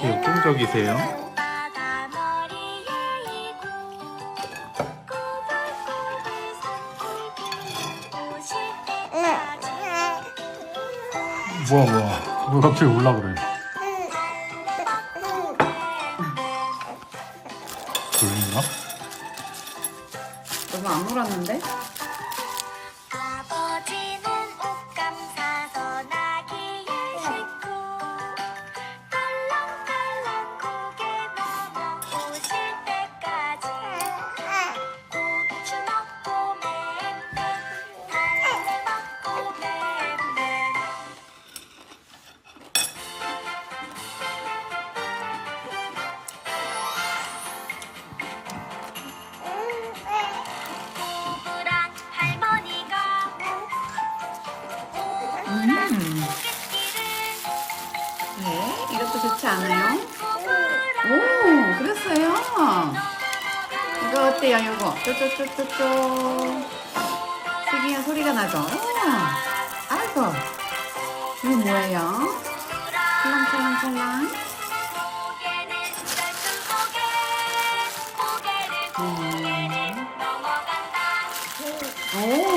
이렇게 역동적이세요? 뭐야 뭐야 왜 갑자기 올라 그래 졸린가? 너무 안 울었는데? 음. 예, 이것도 좋지 않아요? 오, 그랬어요. 이거 어때요, 이거? 쪼쪼쪼쪼쪼. 세기가 소리가 나죠? 오, 아이고. 이거 뭐예요? 찰랑찰랑찰랑. 음. 오.